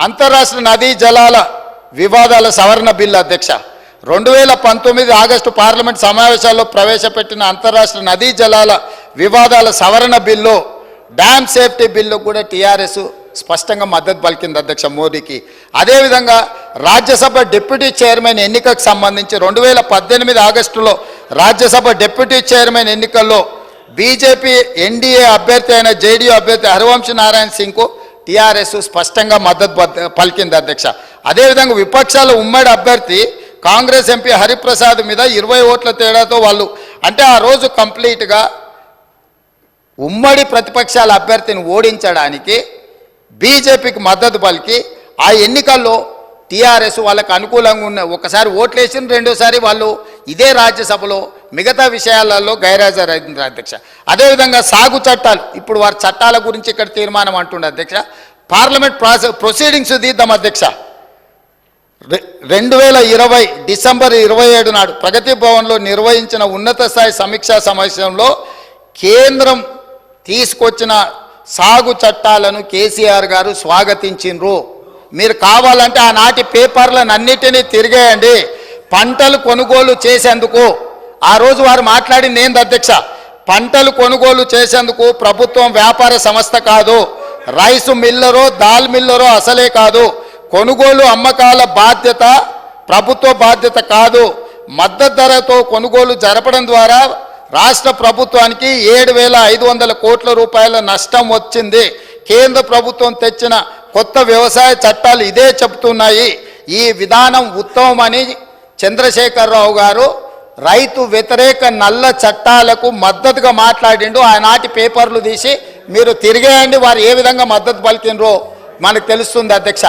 అంతర్రాష్ట్ర నదీ జలాల వివాదాల సవరణ బిల్లు అధ్యక్ష. రెండు వేల పంతొమ్మిది ఆగస్టు పార్లమెంట్ సమావేశాల్లో ప్రవేశపెట్టిన అంతర్రాష్ట్ర నదీ జలాల వివాదాల సవరణ బిల్లు డ్యామ్ సేఫ్టీ బిల్లు కూడా టీఆర్ఎస్ స్పష్టంగా మద్దతు పలికింది అధ్యక్ష మోదీకి అదేవిధంగా రాజ్యసభ డిప్యూటీ చైర్మన్ ఎన్నికకు సంబంధించి రెండు వేల పద్దెనిమిది ఆగస్టులో రాజ్యసభ డిప్యూటీ చైర్మన్ ఎన్నికల్లో బీజేపీ ఎన్డీఏ అభ్యర్థి అయిన జేడీయూ అభ్యర్థి హరివంశ్ నారాయణ సింగ్కు టీఆర్ఎస్ స్పష్టంగా మద్దతు పలికింది అధ్యక్ష. అదేవిధంగా విపక్షాల ఉమ్మడి అభ్యర్థి కాంగ్రెస్ ఎంపీ హరిప్రసాద్ మీద ఇరవై ఓట్ల తేడాతో వాళ్ళు అంటే ఆ రోజు కంప్లీట్గా ఉమ్మడి ప్రతిపక్షాల అభ్యర్థిని ఓడించడానికి బీజేపీకి మద్దతు పలికి ఆ ఎన్నికల్లో టీఆర్ఎస్ వాళ్ళకు అనుకూలంగా ఉన్న ఒకసారి ఓట్లేసిన రెండోసారి వాళ్ళు ఇదే రాజ్యసభలో మిగతా విషయాలలో గైరాజరైంది అధ్యక్ష. అదేవిధంగా సాగు చట్టాలు ఇప్పుడు వారి చట్టాల గురించి ఇక్కడ తీర్మానం అంటుండే అధ్యక్ష. పార్లమెంట్ ప్రాసెస్ ప్రొసీడింగ్స్ తీద్దాం అధ్యక్ష. రె- రెండు వేల ఇరవై డిసెంబర్ ఇరవై ఏడు నాడు ప్రగతి భవన్లో నిర్వహించిన ఉన్నత స్థాయి సమీక్షా సమావేశంలో కేంద్రం తీసుకొచ్చిన సాగు చట్టాలను కేసీఆర్ గారు స్వాగతించిండ్రు. మీరు కావాలంటే ఆనాటి పేపర్లను అన్నిటినీ తిరిగేయండి. పంటలు కొనుగోలు చేసేందుకు ఆ రోజు వారు మాట్లాడింది ఏంది అధ్యక్ష? పంటలు కొనుగోలు చేసేందుకు ప్రభుత్వం వ్యాపార సంస్థ కాదు. రైసు మిల్లరో దాల్ మిల్లరో అసలే కాదు. కొనుగోలు అమ్మకాల బాధ్యత ప్రభుత్వ బాధ్యత కాదు. మద్దతు ధరతో కొనుగోలు జరపడం ద్వారా రాష్ట్ర ప్రభుత్వానికి ఏడు వేల ఐదు వందల కోట్ల రూపాయల నష్టం వచ్చింది. కేంద్ర ప్రభుత్వం తెచ్చిన కొత్త వ్యవసాయ చట్టాలు ఇదే చెబుతున్నాయి. ఈ విధానం ఉత్తమమని చంద్రశేఖరరావు గారు రైతు వ్యతిరేక నల్ల చట్టాలకు మద్దతుగా మాట్లాడిండు. ఆనాటి పేపర్లు తీసి మీరు తిరిగేయండి వారు ఏ విధంగా మద్దతు పలికినరో మనకు తెలుస్తుంది అధ్యక్ష.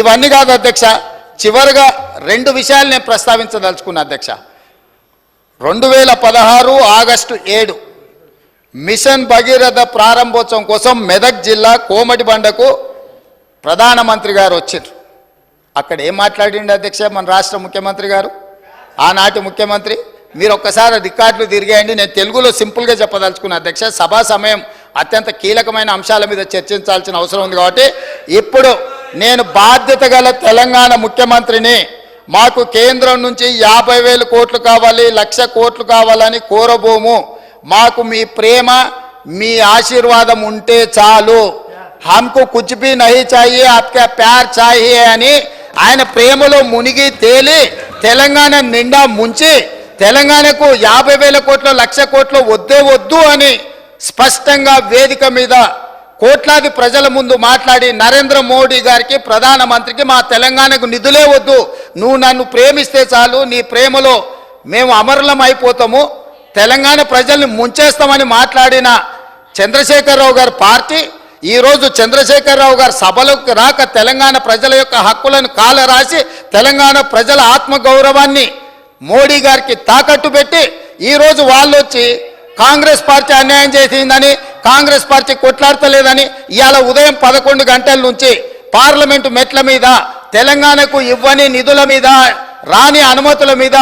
ఇవన్నీ కాదు అధ్యక్ష చివరిగా రెండు విషయాలు నేను ప్రస్తావించదలుచుకున్నా అధ్యక్ష. రెండు వేల పదహారు ఆగస్టు ఏడు మిషన్ భగీరథ ప్రారంభోత్సవం కోసం మెదక్ జిల్లా కోమటి బండకు ప్రధానమంత్రి గారు వచ్చారు అక్కడ ఏం మాట్లాడిండు అధ్యక్ష మన రాష్ట్ర ముఖ్యమంత్రి గారు? ఆనాటి ముఖ్యమంత్రి మీరు ఒక్కసారి రికార్డులు తిరిగేయండి. నేను తెలుగులో సింపుల్గా చెప్పదలుచుకున్న. అధ్యక్ష సభా సమయం అత్యంత కీలకమైన అంశాల మీద చర్చించాల్సిన అవసరం ఉంది కాబట్టి ఇప్పుడు నేను బాధ్యత గల తెలంగాణ ముఖ్యమంత్రిని మాకు కేంద్రం నుంచి యాభై వేలు కోట్లు కావాలి లక్ష కోట్లు కావాలని కోరబోము. మాకు మీ ప్రేమ మీ ఆశీర్వాదం ఉంటే చాలు. హమ్కు కుచ్ భీ చాయి చాహియే ఆప్కా ప్యార్ చాహియే అని ఆయన ప్రేమలో మునిగి తేలి తెలంగాణ నిండా ముంచి తెలంగాణకు యాభై వేల కోట్ల లక్ష కోట్లు వద్దే వద్దు అని స్పష్టంగా వేదిక మీద కోట్లాది ప్రజల ముందు మాట్లాడి నరేంద్ర మోడీ గారికి ప్రధానమంత్రికి మా తెలంగాణకు నిధులే వద్దు. నువ్వు నన్ను ప్రేమిస్తే చాలు నీ ప్రేమలో మేము అమరులం అయిపోతాము. తెలంగాణ ప్రజల్ని ముంచేస్తామని మాట్లాడిన చంద్రశేఖరరావు గారి పార్టీ ఈరోజు చంద్రశేఖరరావు గారు సభలకు రాక తెలంగాణ ప్రజల యొక్క హక్కులను కాల రాసి తెలంగాణ ప్రజల ఆత్మగౌరవాన్ని మోడీ గారికి తాకట్టు పెట్టి ఈరోజు వాళ్ళు వచ్చి కాంగ్రెస్ పార్టీ అన్యాయం చేసిందని కాంగ్రెస్ పార్టీ కొట్లాడతలేదని ఇవాళ ఉదయం పదకొండు గంటల నుంచి పార్లమెంటు మెట్ల మీద తెలంగాణకు ఇవ్వని నిధుల మీద రాని అనుమతుల మీద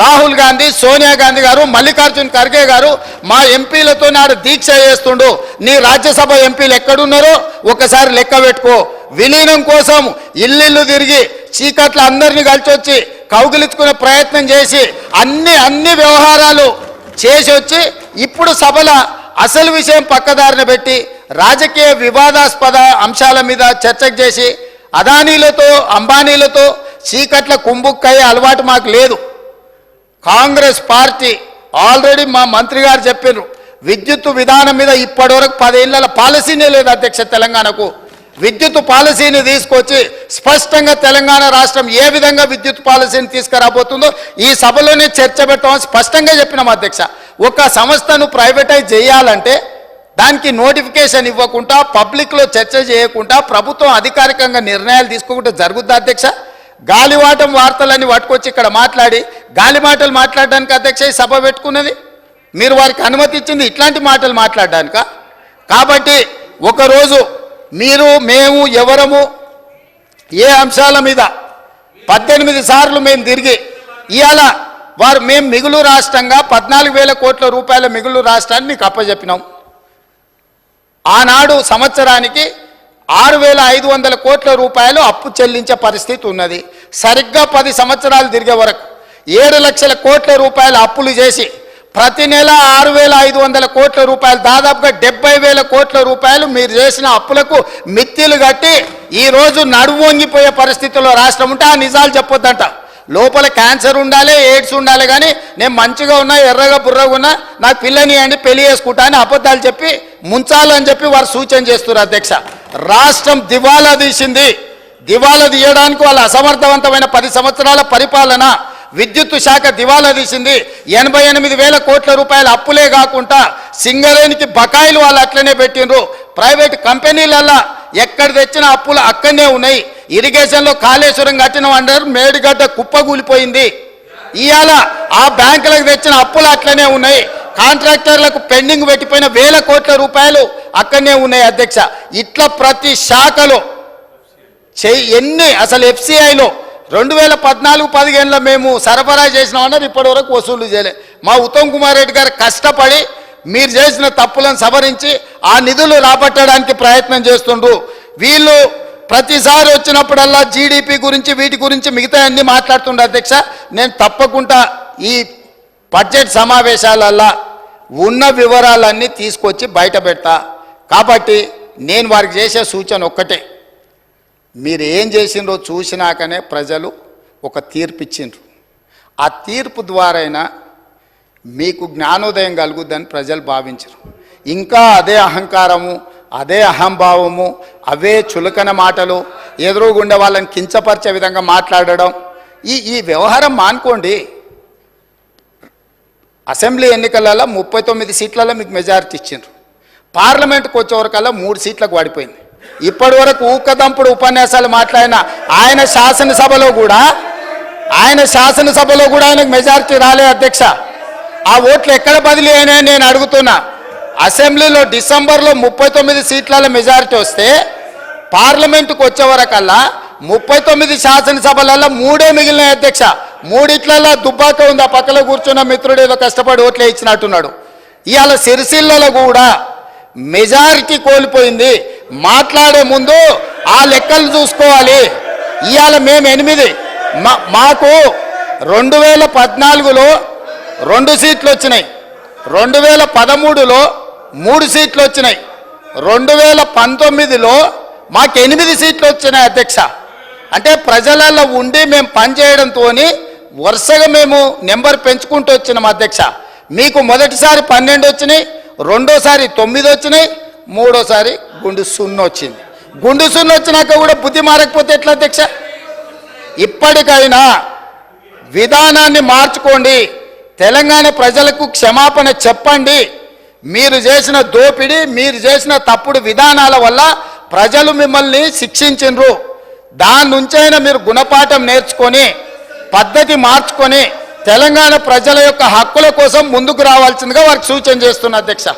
రాహుల్ గాంధీ సోనియా గాంధీ గారు మల్లికార్జున్ ఖర్గే గారు మా ఎంపీలతో నాడు దీక్ష చేస్తుండు. నీ రాజ్యసభ ఎంపీలు ఎక్కడున్నారో ఒకసారి లెక్క పెట్టుకో. విలీనం కోసం ఇల్లు తిరిగి చీకట్ల అందరినీ కలిసి వచ్చి కౌగిలించుకునే ప్రయత్నం చేసి అన్ని అన్ని వ్యవహారాలు చేసి వచ్చి ఇప్పుడు సభల అసలు విషయం పక్కదారిన పెట్టి రాజకీయ వివాదాస్పద అంశాల మీద చర్చకు చేసి అదానీలతో అంబానీలతో చీకట్ల కుంభుక్కయ్యే అలవాటు మాకు లేదు. కాంగ్రెస్ పార్టీ ఆల్రెడీ మా మంత్రి గారు చెప్పారు విద్యుత్ విధానం మీద ఇప్పటివరకు పదేళ్ళ పాలసీనే లేదు అధ్యక్ష తెలంగాణకు. విద్యుత్ పాలసీని తీసుకొచ్చి స్పష్టంగా తెలంగాణ రాష్ట్రం ఏ విధంగా విద్యుత్ పాలసీని తీసుకురాబోతుందో ఈ సభలోనే చర్చ పెట్టామని స్పష్టంగా చెప్పినాం అధ్యక్ష. ఒక సంస్థను ప్రైవేటైజ్ చేయాలంటే దానికి నోటిఫికేషన్ ఇవ్వకుండా పబ్లిక్లో చర్చ చేయకుండా ప్రభుత్వం అధికారికంగా నిర్ణయాలు తీసుకోకుండా జరుగుద్దా అధ్యక్ష? గాలివాటం వార్తలని పట్టుకొచ్చి ఇక్కడ మాట్లాడి గాలి మాటలు మాట్లాడడానికి అధ్యక్ష సభ పెట్టుకున్నది? మీరు వారికి అనుమతి ఇచ్చింది ఇట్లాంటి మాటలు మాట్లాడడానిక? కాబట్టి ఒకరోజు మీరు మేము ఎవరము ఏ అంశాల మీద పద్దెనిమిది సార్లు మేము తిరిగి ఇవాళ వారు మేము మిగులు రాష్ట్రంగా పద్నాలుగు వేల కోట్ల రూపాయల మిగులు రాష్ట్రాన్ని మీకు అప్పచెప్పినాం ఆనాడు సంవత్సరానికి ఆరు వేల ఐదు వందల కోట్ల రూపాయలు అప్పు చెల్లించే పరిస్థితి ఉన్నది. సరిగ్గా పది సంవత్సరాలు తిరిగే వరకు ఏడు లక్షల కోట్ల రూపాయలు అప్పులు చేసి ప్రతి నెల ఆరు వేల ఐదు వందల కోట్ల రూపాయలు దాదాపుగా డెబ్బై వేల కోట్ల రూపాయలు మీరు చేసిన అప్పులకు మిత్తిలు కట్టి ఈరోజు నడువొంగిపోయే పరిస్థితుల్లో రాష్ట్రం ఉంటే ఆ నిజాలు చెప్పొద్దంట. లోపల క్యాన్సర్ ఉండాలి ఎయిడ్స్ ఉండాలి కానీ నేను మంచిగా ఉన్నా ఎర్రగా బుర్రగా ఉన్నా నాకు పిల్లని అండి పెళ్ళి చేసుకుంటా అని అబద్ధాలు చెప్పి ముంచాలని చెప్పి వారు సూచన చేస్తున్నారు అధ్యక్ష. రాష్ట్రం దివాలా తీసింది. దివాలా తీయడానికి వాళ్ళ అసమర్థవంతమైన పది సంవత్సరాల పరిపాలన విద్యుత్ శాఖ దివాలా తీసింది. ఎనభై ఎనిమిది వేల కోట్ల రూపాయల అప్పులే కాకుండా సింగరేణికి బకాయిలు వాళ్ళు అట్లనే పెట్టిండ్రు. ప్రైవేట్ కంపెనీలల్లా ఎక్కడ తెచ్చిన అప్పులు అక్కడనే ఉన్నాయి. ఇరిగేషన్లో కాళేశ్వరం కట్టిన అంటారు మేడిగడ్డ కుప్పగూలిపోయింది ఇవాళ ఆ బ్యాంకులకు తెచ్చిన అప్పులు అట్లనే ఉన్నాయి. కాంట్రాక్టర్లకు పెండింగ్ పెట్టిపోయిన వేల కోట్ల రూపాయలు అక్కడనే ఉన్నాయి అధ్యక్ష. ఇట్లా ప్రతి శాఖలో చెయ్యి ఎన్ని అసలు ఎఫ్సిఐలో రెండు వేల పద్నాలుగు పదిహేనులో మేము సరఫరా చేసినామన్నారు ఇప్పటి వరకు వసూలు చేయలేదు మా ఉత్తమ్ కుమార్ రెడ్డి గారు కష్టపడి మీరు చేసిన తప్పులను సవరించి ఆ నిధులు రాబట్టడానికి ప్రయత్నం చేస్తుండ్రు. వీళ్ళు ప్రతిసారి వచ్చినప్పుడల్లా జీడిపి గురించి వీటి గురించి మిగతా అన్ని మాట్లాడుతుండే అధ్యక్ష. నేను తప్పకుండా ఈ బడ్జెట్ సమావేశాలల్లా ఉన్న వివరాలన్నీ తీసుకొచ్చి బయట పెడతా. కాబట్టి నేను వారికి చేసే సూచన ఒక్కటే. మీరు ఏం చేసినో చూసినాకనే ప్రజలు ఒక తీర్పు ఇచ్చిండ్రు. ఆ తీర్పు ద్వారైనా మీకు జ్ఞానోదయం కలుగుద్దని ప్రజలు భావించరు. ఇంకా అదే అహంకారము అదే అహంభావము అవే చులకన మాటలు ఎదురుగుండే వాళ్ళని కించపరిచే విధంగా మాట్లాడడం ఈ ఈ వ్యవహారం మానుకోండి. అసెంబ్లీ ఎన్నికలలో ముప్పై తొమ్మిది సీట్లలో మీకు మెజారిటీ ఇచ్చిండ్రు. పార్లమెంట్కి వచ్చేవరకల్లా మూడు సీట్లకు పడిపోయింది ఇప్పటి వరకు ఊకదంపుడు ఉపన్యాసాలు మాట్లాడిన ఆయన శాసనసభలో కూడా ఆయన శాసనసభలో కూడా ఆయనకు మెజారిటీ రాలే అధ్యక్ష. ఆ ఓట్లు ఎక్కడ బదిలీ అయినాయని నేను అడుగుతున్నా. అసెంబ్లీలో డిసెంబర్లో ముప్పై తొమ్మిది సీట్ల మెజారిటీ వస్తే పార్లమెంటుకు వచ్చే వరకల్లా ముప్పై తొమ్మిది శాసనసభలలో మూడే మిగిలిన అధ్యక్ష. మూడిట్లలో దుబ్బాక ఉంది. ఆ పక్కలో కూర్చున్న మిత్రుడు ఏదో కష్టపడి ఓట్లే ఇచ్చినట్టున్నాడు. ఇవాళ సిరిసిల్లలో కూడా మెజారిటీ కోల్పోయింది. మాట్లాడే ముందు ఆ లెక్కలు చూసుకోవాలి. ఇవాళ మేము ఎనిమిది. మా మాకు రెండు వేల పద్నాలుగులో రెండు సీట్లు వచ్చినాయి. రెండు వేల పదమూడులో మూడు సీట్లు వచ్చినాయి. రెండు వేల పంతొమ్మిదిలో మాకు ఎనిమిది సీట్లు వచ్చినాయి అధ్యక్ష. అంటే ప్రజలలో ఉండి మేము పనిచేయడంతో వరుసగా మేము నెంబర్ పెంచుకుంటూ వచ్చినాం అధ్యక్ష. మీకు మొదటిసారి పన్నెండు వచ్చినాయి రెండోసారి తొమ్మిది వచ్చినాయి మూడోసారి గుండు సున్న వచ్చింది. గుండు సున్న వచ్చినాక కూడా బుద్ధి మారకపోతే ఎట్లా అధ్యక్ష? ఇప్పటికైనా విధానాన్ని మార్చుకోండి తెలంగాణ ప్రజలకు క్షమాపణ చెప్పండి. మీరు చేసిన దోపిడీ మీరు చేసిన తప్పుడు విధానాల వల్ల ప్రజలు మిమ్మల్ని శిక్షించిండ్రు దాని నుంచైనా మీరు గుణపాఠం నేర్చుకొని పద్ధతి మార్చుకొని తెలంగాణ ప్రజల యొక్క హక్కుల కోసం ముందుకు రావాల్సిందిగా వారికి సూచన చేస్తున్నా అధ్యక్ష.